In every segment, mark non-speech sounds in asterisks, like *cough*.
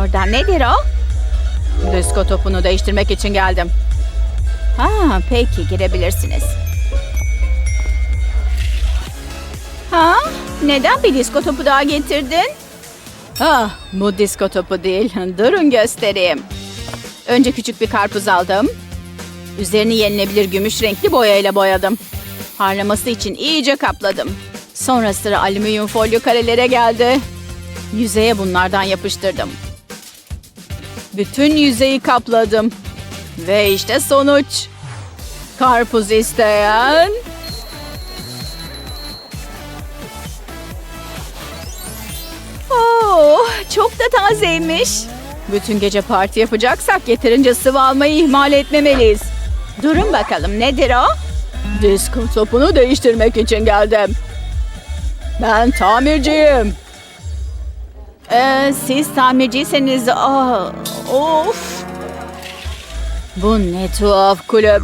orada. Nedir o? Disko topunu değiştirmek için geldim. Ha, peki girebilirsiniz. Ha? Neden bir disko topu daha getirdin? Ah, bu disko topu değil. *laughs* Durun göstereyim. Önce küçük bir karpuz aldım. Üzerini yenilebilir gümüş renkli boyayla boyadım. Parlaması için iyice kapladım. Sonra sıra alüminyum folyo karelere geldi. Yüzeye bunlardan yapıştırdım. Bütün yüzeyi kapladım. Ve işte sonuç. Karpuz isteyen... Oo, çok da tazeymiş. Bütün gece parti yapacaksak yeterince sıvı almayı ihmal etmemeliyiz. Durun bakalım nedir o? Disko topunu değiştirmek için geldim. Ben tamirciyim. Ee, siz tamirciyseniz... Aa, of. Bu ne tuhaf kulüp.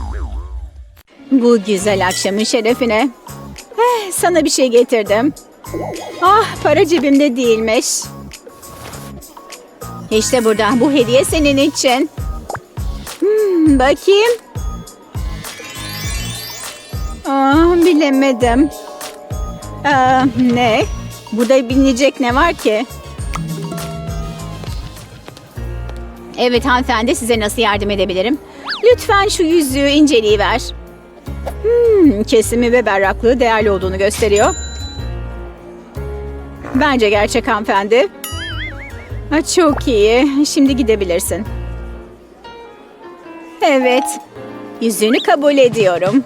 Bu güzel akşamın şerefine. Eh, sana bir şey getirdim. Ah para cebimde değilmiş. İşte burada bu hediye senin için. Hmm, bakayım. Ah, bilemedim. Aa, ne? Burada bilinecek ne var ki? Evet hanımefendi size nasıl yardım edebilirim? Lütfen şu yüzüğü inceleyiver. Hmm, kesimi ve berraklığı değerli olduğunu gösteriyor. Bence gerçek hanımefendi. Ha, çok iyi. Şimdi gidebilirsin. Evet. Yüzüğünü kabul ediyorum.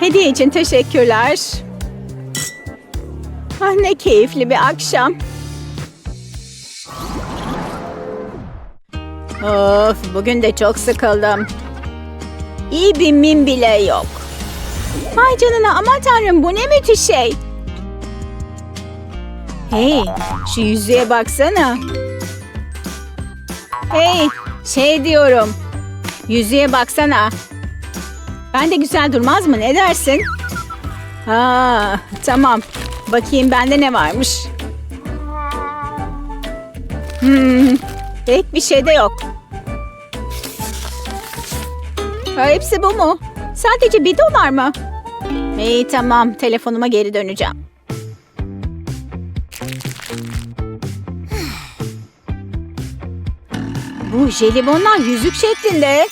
Hediye için teşekkürler. Ah, ne keyifli bir akşam. Of, bugün de çok sıkıldım. İyi bir mim bile yok. Vay canına aman tanrım bu ne müthiş şey. Hey şu yüzüğe baksana. Hey şey diyorum. Yüzüğe baksana. Ben de güzel durmaz mı ne dersin? Ha tamam. Bakayım bende ne varmış. Hmm, pek bir şey de yok. Ha, hepsi bu mu? Sadece bir dolar mı? İyi tamam telefonuma geri döneceğim. Bu jelibonlar yüzük şeklinde.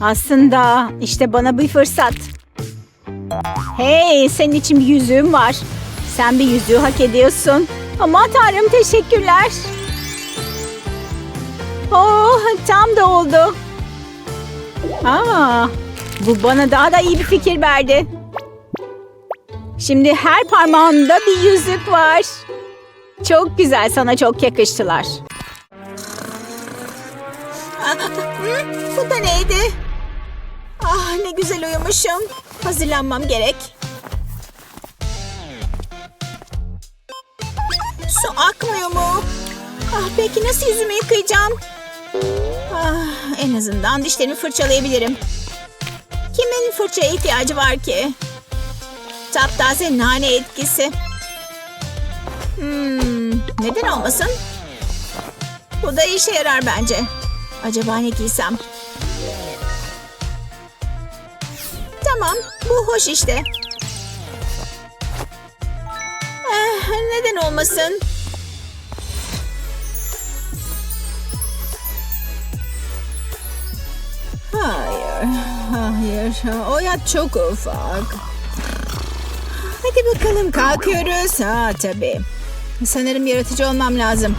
Aslında işte bana bir fırsat. Hey senin için bir yüzüğüm var. Sen bir yüzüğü hak ediyorsun. Aman tanrım teşekkürler. Oh tam da oldu. Aa, bu bana daha da iyi bir fikir verdi. Şimdi her parmağımda bir yüzük var. Çok güzel, sana çok yakıştılar. *laughs* Bu da neydi? Ah ne güzel uyumuşum. Hazırlanmam gerek. Su akmıyor mu? Ah peki nasıl yüzümü yıkayacağım? En azından dişlerimi fırçalayabilirim. Kimin fırçaya ihtiyacı var ki? Taptaze nane etkisi. Hmm, neden olmasın? Bu da işe yarar bence. Acaba ne giysem? Tamam, bu hoş işte. Eh, neden olmasın? Hayır, hayır. O yat çok ufak. Hadi bakalım kalkıyoruz. Ha tabii. Sanırım yaratıcı olmam lazım.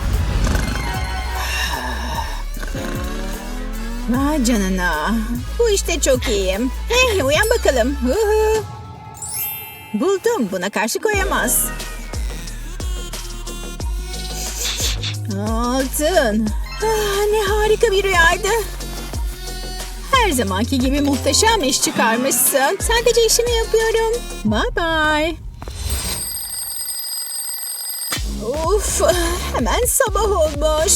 Vay canına. Bu işte çok iyiyim. Hey uyan bakalım. Hu. Buldum. Buna karşı koyamaz. Altın. Ah, ne harika bir rüyaydı. Her zamanki gibi muhteşem iş çıkarmışsın. Sadece işimi yapıyorum. Bye bye. Uf, hemen sabah olmuş.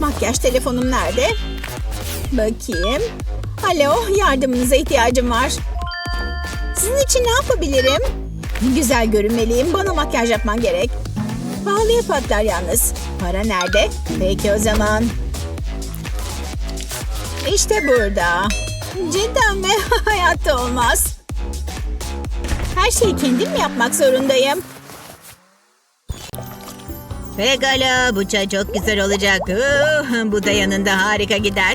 Makyaj telefonum nerede? Bakayım. Alo, yardımınıza ihtiyacım var. Sizin için ne yapabilirim? Güzel görünmeliyim. Bana makyaj yapman gerek. Pahalıya patlar yalnız. Para nerede? Peki o zaman. İşte burada. Cidden mi? *laughs* Hayatta olmaz. Her şeyi kendim yapmak zorundayım? Pekala bu çay çok güzel olacak. Uh, bu da yanında harika gider.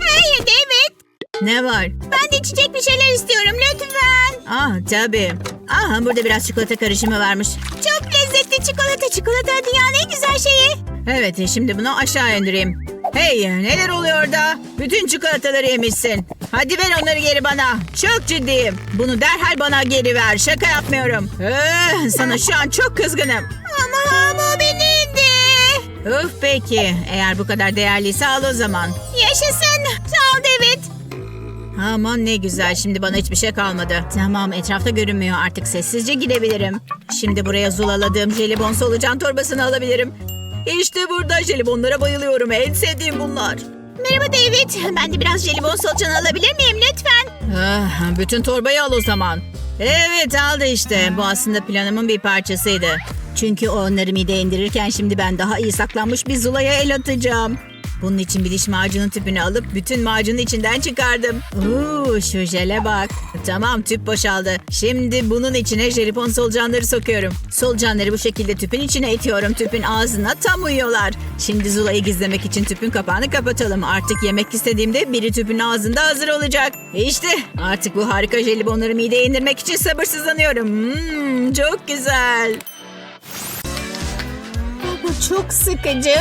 Hey David. Ne var? Ben de içecek bir şeyler istiyorum lütfen. Ah tabii. Ah burada biraz çikolata karışımı varmış. Çok lezzetli çikolata. Çikolata dünyanın en güzel şeyi. Evet şimdi bunu aşağı indireyim. Hey neler oluyor da? Bütün çikolataları yemişsin. Hadi ver onları geri bana. Çok ciddiyim. Bunu derhal bana geri ver. Şaka yapmıyorum. Eh, sana şu an çok kızgınım. Ama ama benimdi. Uf peki. Eğer bu kadar değerliyse al o zaman. Yaşasın. Sağ ol David. Aman ne güzel. Şimdi bana hiçbir şey kalmadı. Tamam etrafta görünmüyor. Artık sessizce gidebilirim. Şimdi buraya zulaladığım jelibon solucan torbasını alabilirim. İşte burada jelibonlara bayılıyorum. En sevdiğim bunlar. Merhaba David. Ben de biraz jelibon solucan alabilir miyim lütfen? Ah, bütün torbayı al o zaman. Evet aldı işte. Bu aslında planımın bir parçasıydı. Çünkü onları mideye indirirken şimdi ben daha iyi saklanmış bir zulaya el atacağım. Bunun için bir diş macunu tüpünü alıp bütün macunu içinden çıkardım. Uuu şu jele bak. Tamam tüp boşaldı. Şimdi bunun içine jelibon solucanları sokuyorum. Solucanları bu şekilde tüpün içine itiyorum. Tüpün ağzına tam uyuyorlar. Şimdi Zula'yı gizlemek için tüpün kapağını kapatalım. Artık yemek istediğimde biri tüpün ağzında hazır olacak. İşte artık bu harika jelibonları mideye indirmek için sabırsızlanıyorum. Hmm, çok güzel. Bu çok sıkıcı.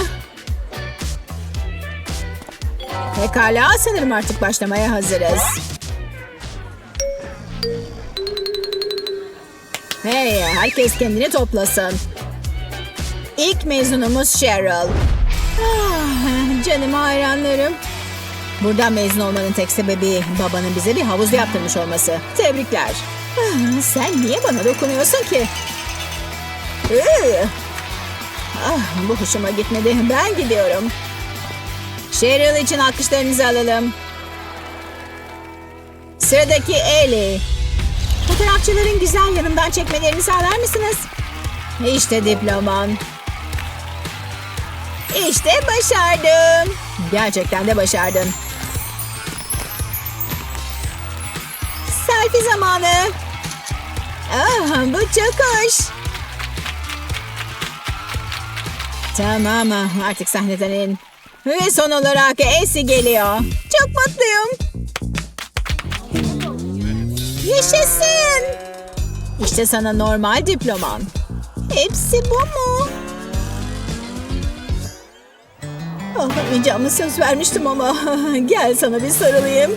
Pekala sanırım artık başlamaya hazırız. Hey herkes kendini toplasın. İlk mezunumuz Cheryl. Ah, canım hayranlarım. Buradan mezun olmanın tek sebebi babanın bize bir havuz yaptırmış olması. Tebrikler. Ah, sen niye bana dokunuyorsun ki? Iı. Ah, bu hoşuma gitmedi. Ben gidiyorum. Cheryl için alkışlarınızı alalım. Sıradaki Ellie. Fotoğrafçıların güzel yanımdan çekmelerini sağlar mısınız? İşte diploman. İşte başardım. Gerçekten de başardın. Selfie zamanı. Ah, bu çok hoş. Tamam artık sahneden in. Ve son olarak Esi geliyor. Çok mutluyum. Yaşasın. İşte sana normal diploman. Hepsi bu mu? Ağlamayacağımı söz vermiştim ama *laughs* gel sana bir sarılayım.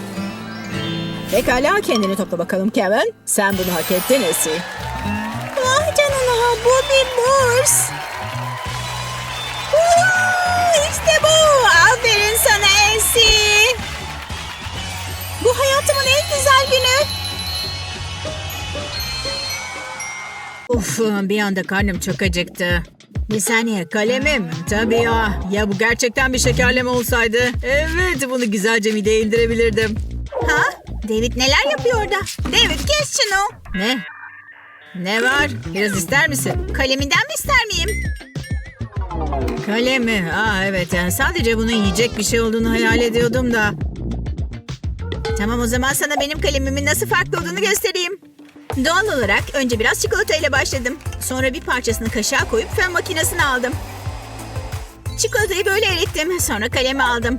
Pekala kendini topla bakalım Kevin. Sen bunu hak ettin Esi. Ah canına bu bir burs. İşte bu. Aferin sana Esi. Bu hayatımın en güzel günü. Uf bir anda karnım çok acıktı. Bir saniye kalemim. Tabii ya. Ya bu gerçekten bir şekerleme olsaydı. Evet bunu güzelce mideye indirebilirdim. Ha? David neler yapıyor orada? David kes şunu. Ne? Ne var? Biraz ister misin? Kaleminden mi ister miyim? Kalem mi? Aa evet yani sadece bunun yiyecek bir şey olduğunu hayal ediyordum da. Tamam o zaman sana benim kalemimin nasıl farklı olduğunu göstereyim. Doğal olarak önce biraz çikolata ile başladım. Sonra bir parçasını kaşığa koyup fön makinesine aldım. Çikolatayı böyle erittim. Sonra kalemi aldım.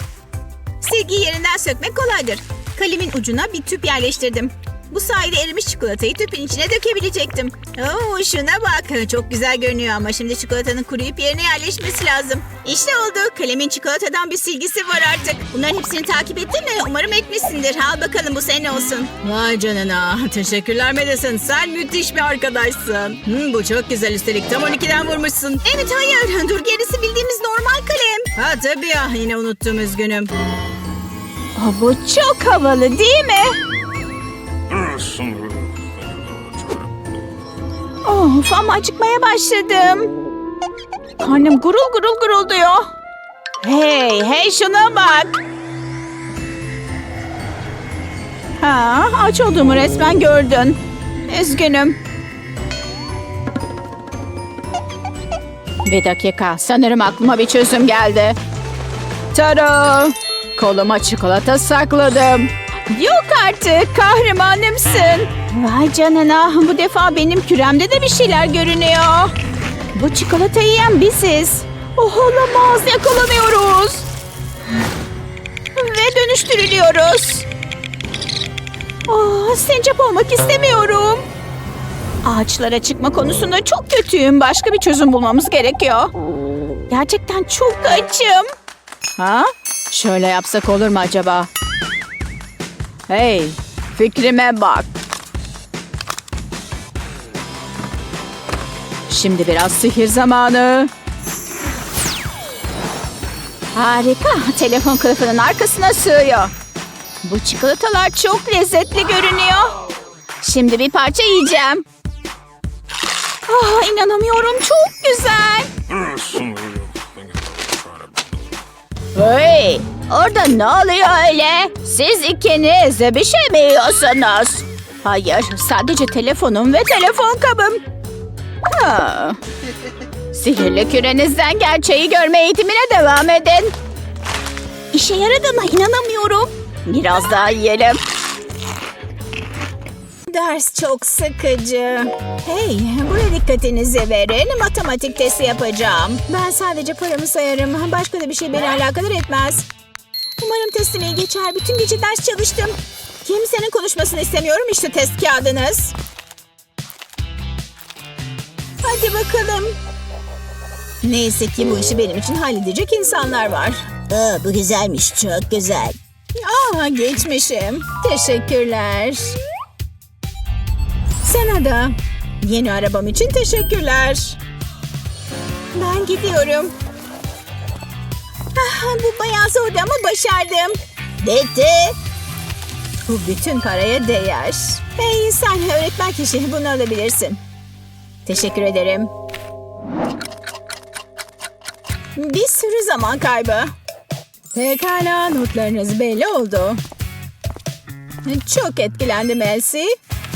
Silgiyi yerinden sökmek kolaydır. Kalemin ucuna bir tüp yerleştirdim. Bu sayede erimiş çikolatayı tüpün içine dökebilecektim. Oo, şuna bak. Çok güzel görünüyor ama şimdi çikolatanın kuruyup yerine yerleşmesi lazım. İşte oldu. Kalemin çikolatadan bir silgisi var artık. Bunların hepsini takip ettin mi? Umarım etmişsindir. Al bakalım bu senin olsun. Vay canına. *laughs* Teşekkürler Madison. Sen müthiş bir arkadaşsın. Hmm, bu çok güzel üstelik. Tam 12'den vurmuşsun. Evet hayır. *laughs* Dur gerisi bildiğimiz normal kalem. Ha tabii ya. Yine unuttum üzgünüm. bu çok havalı değil mi? Of ama acıkmaya başladım. Karnım gurul gurul gurulduyor. Hey hey şuna bak. Ha aç olduğumu resmen gördün. Üzgünüm. Bir dakika. Sanırım aklıma bir çözüm geldi. Tara! Koluma çikolata sakladım. Yok artık. Kahramanımsın. Vay canına. Bu defa benim küremde de bir şeyler görünüyor. Bu çikolatayı yiyen biziz. Oh olamaz. Yakalanıyoruz. Ve dönüştürülüyoruz. Oh, sincap olmak istemiyorum. Ağaçlara çıkma konusunda çok kötüyüm. Başka bir çözüm bulmamız gerekiyor. Gerçekten çok açım. Ha? Şöyle yapsak olur mu acaba? Hey, fikrime bak. Şimdi biraz sihir zamanı. Harika. Telefon kılıfının arkasına sığıyor. Bu çikolatalar çok lezzetli görünüyor. Şimdi bir parça yiyeceğim. Ah, inanamıyorum. Çok güzel. Hey, orada ne oluyor öyle? Siz ikiniz bir şey mi yiyorsunuz? Hayır, sadece telefonum ve telefon kabım. Ha. Sihirli kürenizden gerçeği görme eğitimine devam edin. İşe yaradığına inanamıyorum. Biraz daha yiyelim. Ders çok sıkıcı. Hey, buraya dikkatinizi verin. Matematik testi yapacağım. Ben sadece paramı sayarım. Başka da bir şey beni alakadar etmez. Umarım testim iyi geçer. Bütün gece ders çalıştım. Kimsenin konuşmasını istemiyorum. İşte test kağıdınız. Hadi bakalım. Neyse ki bu işi benim için halledecek insanlar var. Aa, bu güzelmiş, çok güzel. Aa, geçmişim. Teşekkürler. Sana da. Yeni arabam için teşekkürler. Ben gidiyorum. Ah, bu bayağı zordu ama başardım. Bitti. Bu bütün paraya değer. Hey sen öğretmen kişi bunu alabilirsin. Teşekkür ederim. Bir sürü zaman kaybı. Pekala notlarınız belli oldu. Çok etkilendim Elsie.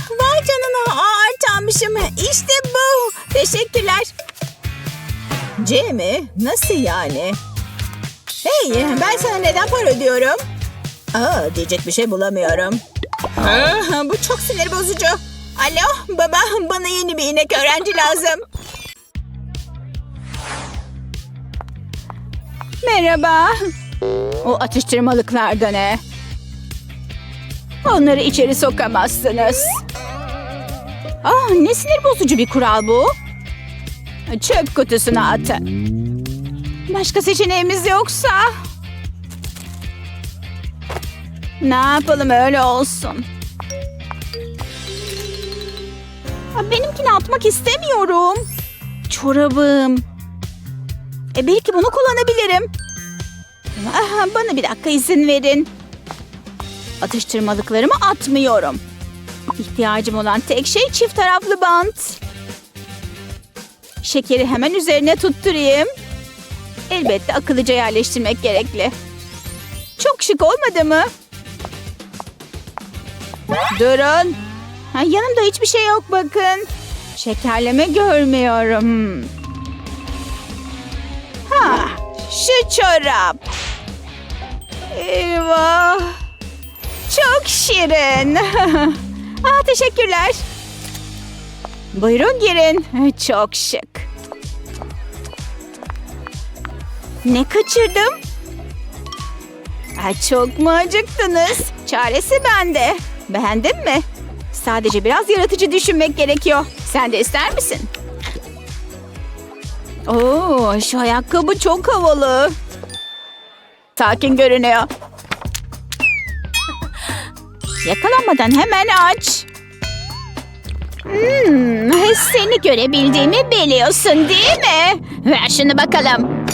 Vay canına ağır çalmışım. İşte bu. Teşekkürler. C mi? Nasıl yani? Hey ben sana neden para ödüyorum? Aa, diyecek bir şey bulamıyorum. Aa, bu çok sinir bozucu. Alo baba bana yeni bir inek öğrenci lazım. Merhaba. O atıştırmalıklar da ne? Onları içeri sokamazsınız. Ah ne sinir bozucu bir kural bu. Çöp kutusuna atın. Başka seçeneğimiz yoksa... Ne yapalım öyle olsun. Benimkini atmak istemiyorum. Çorabım. E belki bunu kullanabilirim. Ah, bana bir dakika izin verin. Atıştırmalıklarımı atmıyorum. İhtiyacım olan tek şey çift taraflı bant. Şekeri hemen üzerine tutturayım. Elbette akıllıca yerleştirmek gerekli. Çok şık olmadı mı? Durun. Ha, yanımda hiçbir şey yok bakın. Şekerleme görmüyorum. Ha, şu çorap. Eyvah. Çok şirin. *laughs* ah, teşekkürler. Buyurun girin. Çok şık. Ne kaçırdım? Ay, çok mu acıktınız? Çaresi bende. Beğendin mi? Sadece biraz yaratıcı düşünmek gerekiyor. Sen de ister misin? Oo, şu ayakkabı çok havalı. Sakin görünüyor. Yakalanmadan hemen aç. Hmm, seni görebildiğimi biliyorsun değil mi? Ver şunu bakalım.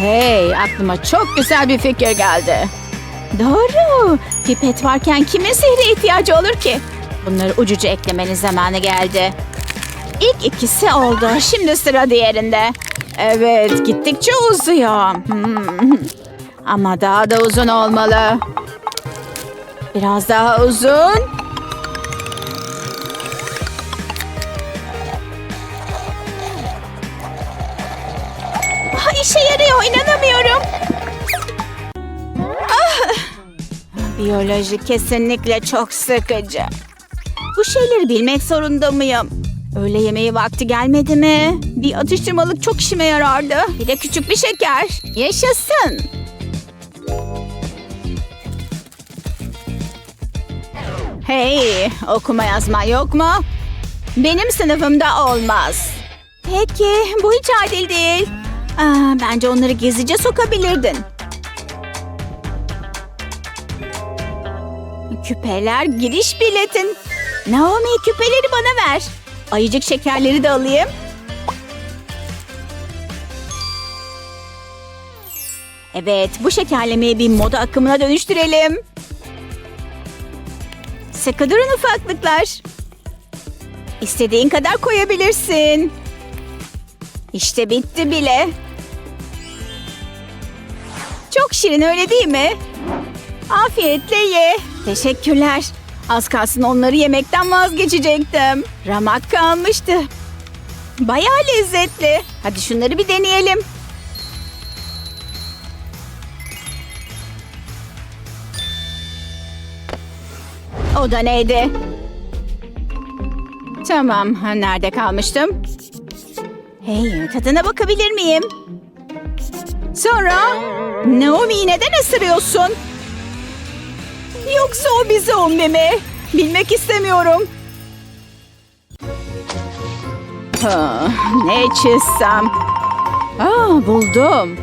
Hey, aklıma çok güzel bir fikir geldi. Doğru. Pipet varken kimin sihre ihtiyacı olur ki? Bunları ucuca eklemenin zamanı geldi. İlk ikisi oldu. Şimdi sıra diğerinde. Evet, gittikçe uzuyor. Hmm. Ama daha da uzun olmalı. Biraz daha uzun. Biyoloji kesinlikle çok sıkıcı. Bu şeyleri bilmek zorunda mıyım? Öğle yemeği vakti gelmedi mi? Bir atıştırmalık çok işime yarardı. Bir de küçük bir şeker. Yaşasın. Hey, okuma yazma yok mu? Benim sınıfımda olmaz. Peki, bu hiç adil değil. Aa, bence onları gizlice sokabilirdin. Küpeler giriş biletin. Naomi küpeleri bana ver. Ayıcık şekerleri de alayım. Evet, bu şekerlemeyi bir moda akımına dönüştürelim. Sıkı durun ufaklıklar. İstediğin kadar koyabilirsin. İşte bitti bile. Çok şirin öyle değil mi? Afiyetle ye. Teşekkürler. Az kalsın onları yemekten vazgeçecektim. Ramak kalmıştı. Bayağı lezzetli. Hadi şunları bir deneyelim. O da neydi? Tamam, nerede kalmıştım? Hey, tadına bakabilir miyim? Sonra, Naomi'yi neden ısırıyorsun? Yoksa o bir zombi mi? Bilmek istemiyorum. Ne çizsem? Aa, buldum.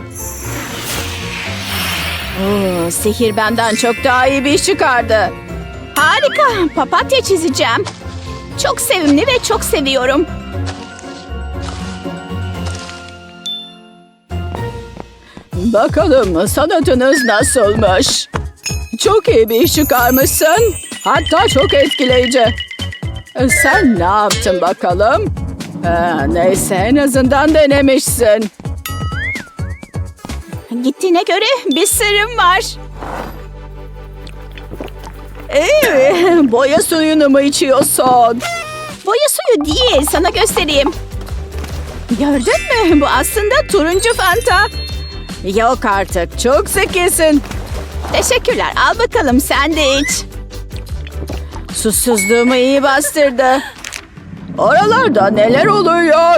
Oo, sihir benden çok daha iyi bir iş çıkardı. Harika, papatya çizeceğim. Çok sevimli ve çok seviyorum. Bakalım sanatınız nasılmış? Çok iyi bir iş çıkarmışsın. Hatta çok etkileyici. E, Sen ne yaptın bakalım? Ee, neyse en azından denemişsin. Gittiğine göre bir sırrım var. Ee, boya suyunu mu içiyorsun? Boya suyu değil, sana göstereyim. Gördün mü? Bu aslında turuncu fanta. Yok artık, çok zekisin. Teşekkürler, al bakalım sen de iç. Susuzluğumu iyi bastırdı. Oralarda neler oluyor?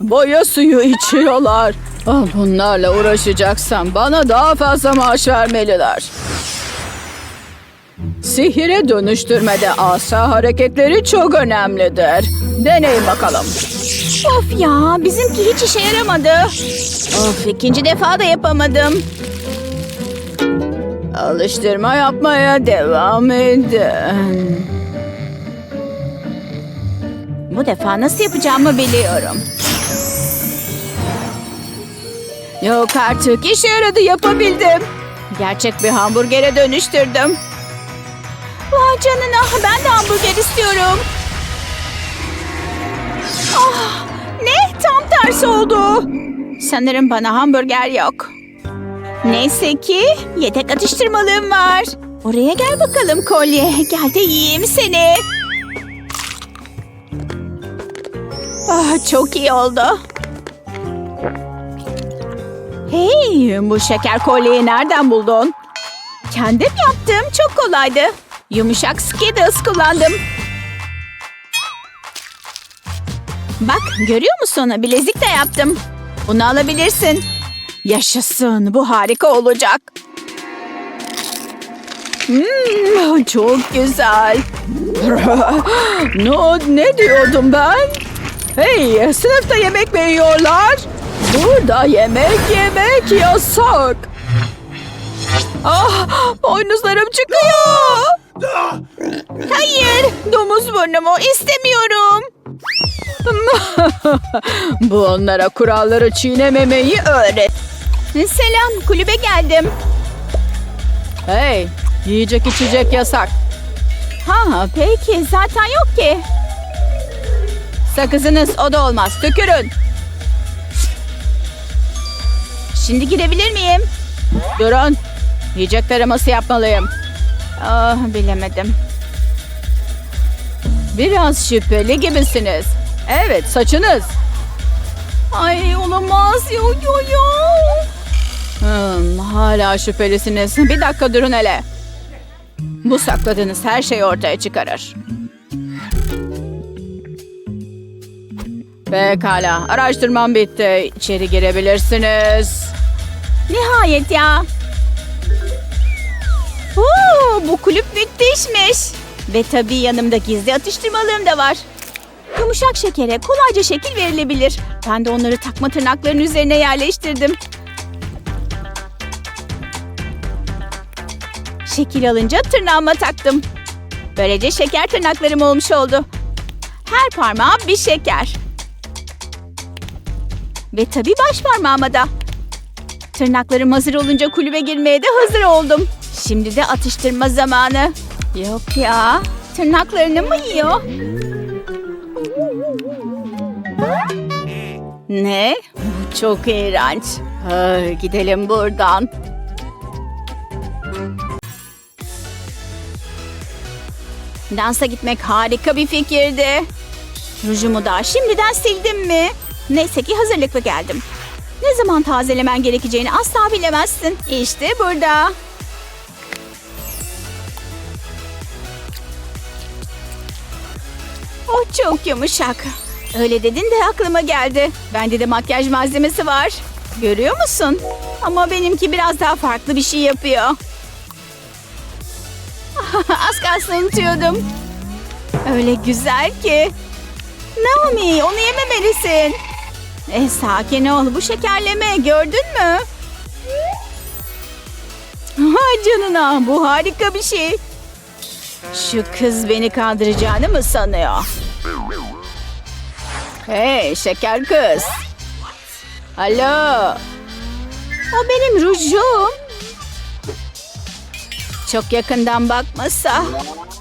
Boya suyu içiyorlar. Ah, Bunlarla uğraşacaksam bana daha fazla maaş vermeliler. Sihire dönüştürmede asa hareketleri çok önemlidir. Deneyin bakalım. Of ya bizimki hiç işe yaramadı. Of ikinci defa da yapamadım. Alıştırma yapmaya devam edin. Bu defa nasıl yapacağımı biliyorum. Yok artık işe yaradı yapabildim. Gerçek bir hamburgere dönüştürdüm. Vay canına ben de hamburger istiyorum. Ah, ne tam tersi oldu. Sanırım bana hamburger yok. Neyse ki yedek atıştırmalığım var. Oraya gel bakalım kolye. Gel de yiyeyim seni. Ah, çok iyi oldu. Hey, bu şeker kolyeyi nereden buldun? Kendim yaptım. Çok kolaydı. Yumuşak Skittles kullandım. Bak görüyor musun? Bilezik de yaptım. Bunu alabilirsin. Yaşasın. Bu harika olacak. Hmm, çok güzel. *laughs* ne, ne diyordum ben? Hey, sınıfta yemek mi yiyorlar? Burada yemek yemek yasak. Ah, boynuzlarım çıkıyor. Hayır, domuz burnumu istemiyorum. *laughs* Bu onlara kuralları çiğnememeyi öğret. Selam, kulübe geldim. Hey, yiyecek içecek yasak. Ha, peki zaten yok ki. Sakızınız o da olmaz. Tükürün. Şimdi gidebilir miyim? Durun. Yiyecek taraması yapmalıyım. Ah bilemedim. Biraz şüpheli gibisiniz. Evet saçınız. Ay olamaz. Yo yo yo. Hala şüphelisiniz. Bir dakika durun hele. Bu sakladığınız her şey ortaya çıkarır. Pekala, araştırmam bitti. İçeri girebilirsiniz. Nihayet ya. Oo, bu kulüp müthişmiş. Ve tabii yanımda gizli atıştırmalığım da var. Yumuşak şekere kolayca şekil verilebilir. Ben de onları takma tırnakların üzerine yerleştirdim. Şekil alınca tırnağıma taktım. Böylece şeker tırnaklarım olmuş oldu. Her parmağım bir şeker. Ve tabii baş parmağıma da. Tırnaklarım hazır olunca kulübe girmeye de hazır oldum. Şimdi de atıştırma zamanı. Yok ya. Tırnaklarını mı yiyor? Ne? Bu çok iğrenç. Ay, gidelim buradan. Dansa gitmek harika bir fikirdi. Rujumu da şimdiden sildim mi? Neyse ki hazırlıklı geldim. Ne zaman tazelemen gerekeceğini asla bilemezsin. İşte burada. O çok yumuşak. Öyle dedin de aklıma geldi. Bende de makyaj malzemesi var. Görüyor musun? Ama benimki biraz daha farklı bir şey yapıyor. Kalsın unutuyordum. Öyle güzel ki. Naomi onu yememelisin. E, sakin ol bu şekerleme gördün mü? Ha canına bu harika bir şey. Şu kız beni kandıracağını mı sanıyor? Hey şeker kız. Alo. O benim rujum. Çok yakından bakmasa.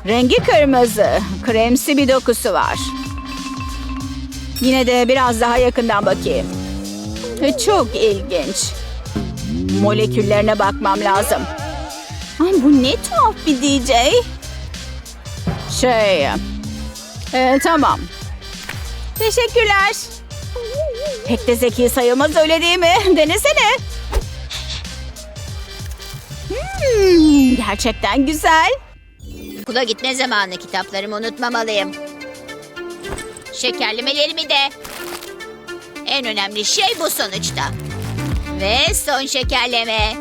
Rengi kırmızı. Kremsi bir dokusu var. Yine de biraz daha yakından bakayım. Çok ilginç. Moleküllerine bakmam lazım. Ay, bu ne tuhaf bir DJ. Şey... e, tamam. Teşekkürler. Pek de zeki sayılmaz öyle değil mi? Denesene. Hmm, gerçekten güzel. Okula gitme zamanı kitaplarımı unutmamalıyım. Şekerlemelerimi de. En önemli şey bu sonuçta. Ve son şekerleme.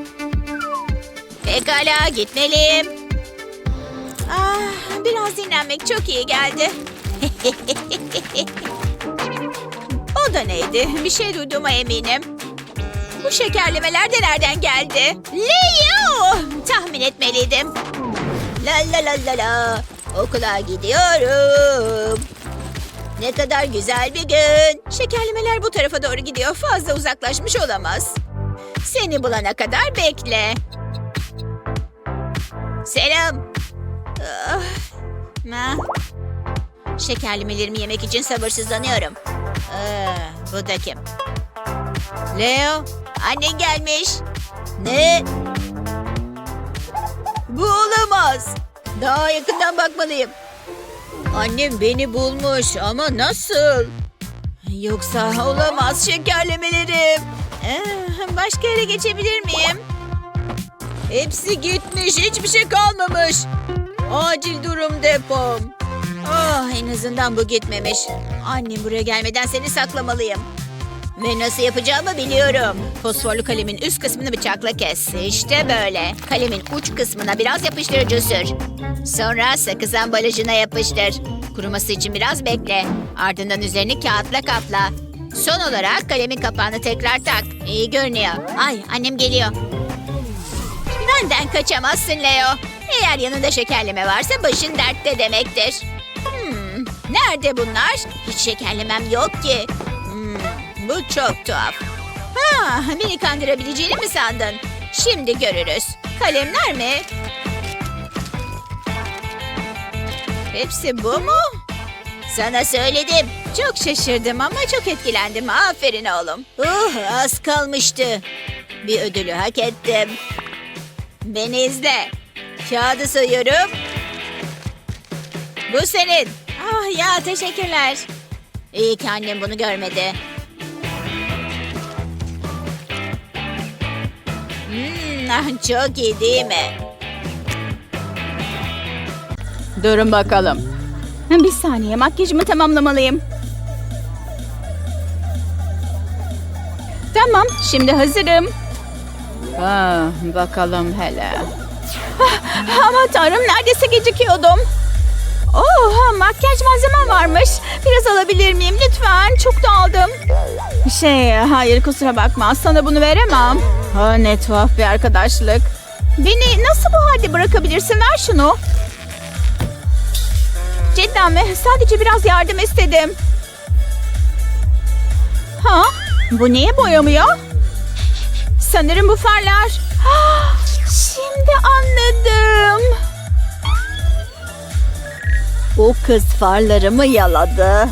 Pekala gitmeliyim. Ah, biraz dinlenmek çok iyi geldi. *laughs* o da neydi? Bir şey duyduğuma eminim. Bu şekerlemeler de nereden geldi? Leo! Tahmin etmeliydim. La la la la la. Okula gidiyorum. Ne kadar güzel bir gün. Şekerlemeler bu tarafa doğru gidiyor. Fazla uzaklaşmış olamaz. Seni bulana kadar bekle. Selam. Ah, ah. Şekerlemelerimi yemek için sabırsızlanıyorum. Ah, bu da kim? Leo, annen gelmiş. Ne? Bu olamaz. Daha yakından bakmalıyım. Annem beni bulmuş ama nasıl? Yoksa olamaz şekerlemelerim. Ee, başka yere geçebilir miyim? Hepsi gitmiş, hiçbir şey kalmamış. Acil durum depom. Ah, en azından bu gitmemiş. Annem buraya gelmeden seni saklamalıyım. Ve nasıl yapacağımı biliyorum. Fosforlu kalemin üst kısmını bıçakla kes. İşte böyle. Kalemin uç kısmına biraz yapıştırıcı sür. Sonra sakız ambalajına yapıştır. Kuruması için biraz bekle. Ardından üzerini kağıtla kapla. Son olarak kalemin kapağını tekrar tak. İyi görünüyor. Ay annem geliyor. Benden kaçamazsın Leo. Eğer yanında şekerleme varsa başın dertte demektir. Hmm, nerede bunlar? Hiç şekerlemem yok ki. Bu çok tuhaf. Ha, beni kandırabileceğini mi sandın? Şimdi görürüz. Kalemler mi? Hepsi bu mu? Sana söyledim. Çok şaşırdım ama çok etkilendim. Aferin oğlum. Uh, az kalmıştı. Bir ödülü hak ettim. Beni izle. Kağıdı sayıyorum. Bu senin. Ah ya teşekkürler. İyi ki annem bunu görmedi. Çok iyi değil mi? Durun bakalım. Bir saniye makyajımı tamamlamalıyım. Tamam, şimdi hazırım. Ha, bakalım hele. Ah, Ama tanrım neredeyse gecikiyordum. Oh, makyaj malzemem varmış. Biraz alabilir miyim lütfen? Çok dağıldım. Şey, hayır kusura bakma. Sana bunu veremem. Ha, ne tuhaf bir arkadaşlık. Beni nasıl bu halde bırakabilirsin? Ver şunu. Cidden mi? Sadece biraz yardım istedim. Ha? Bu niye boyamıyor? Sanırım bu farlar. *gasps* Şimdi anladım. O kız farlarımı yaladı.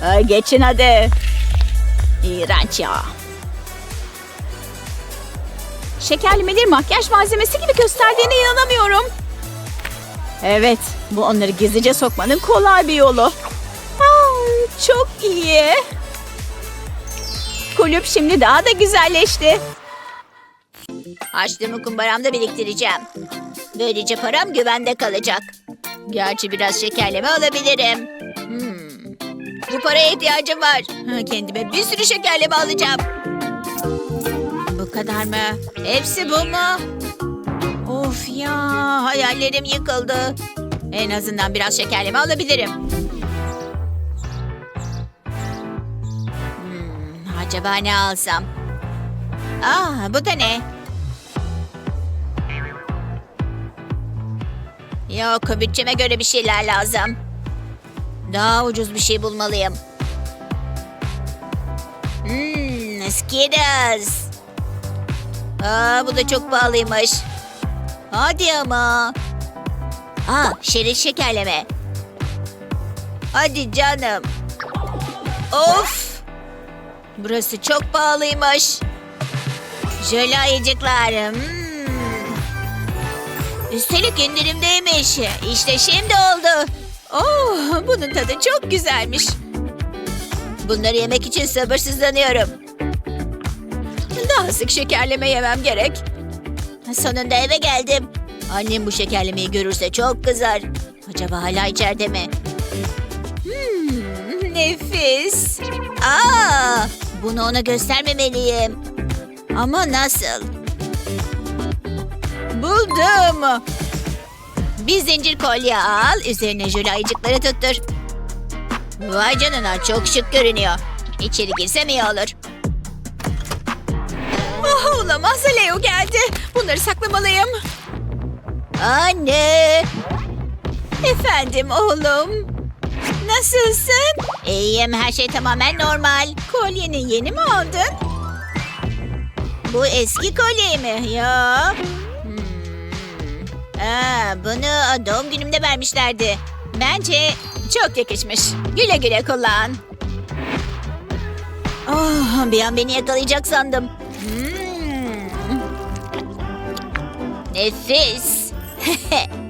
Ha, geçin hadi. İğrenç ya. Şekerlemeleri makyaj malzemesi gibi gösterdiğine inanamıyorum. Evet, bu onları gizlice sokmanın kolay bir yolu. Aa, çok iyi. Kulüp şimdi daha da güzelleşti. Harçlığımı kumbaramda biriktireceğim. Böylece param güvende kalacak. Gerçi biraz şekerleme alabilirim. Hmm. Bu paraya ihtiyacım var. Kendime bir sürü şekerleme alacağım. Bu kadar mı? Hepsi bu mu? Of ya hayallerim yıkıldı. En azından biraz şekerleme alabilirim. Hmm, acaba ne alsam? Aa, bu da ne? Yok, bütçeme göre bir şeyler lazım. Daha ucuz bir şey bulmalıyım. Hmm, Skittles. Aa, bu da çok pahalıymış. Hadi ama. Aa, şerit şekerleme. Hadi canım. Of. Burası çok pahalıymış. Jöle ayıcıklar. Hmm. Üstelik indirimdeymiş. İşte şimdi oldu. Oh, bunun tadı çok güzelmiş. Bunları yemek için sabırsızlanıyorum. Daha sık şekerleme yemem gerek. Sonunda eve geldim. Annem bu şekerlemeyi görürse çok kızar. Acaba hala içeride mi? Hmm, nefis. Aa, bunu ona göstermemeliyim. Ama nasıl? Buldum. Bir zincir kolye al, üzerine jöle ayıcıkları tuttur. Vay canına çok şık görünüyor. İçeri girsem iyi olur. Oh, olamaz Leo geldi. Bunları saklamalıyım. Anne. Efendim oğlum. Nasılsın? İyiyim her şey tamamen normal. Kolyeni yeni mi aldın? Bu eski kolye mi? Ya. Aa, bunu doğum günümde vermişlerdi. Bence çok yakışmış. Güle güle kullan. Oh, bir an beni yakalayacak sandım. Hmm. Nefis. *laughs*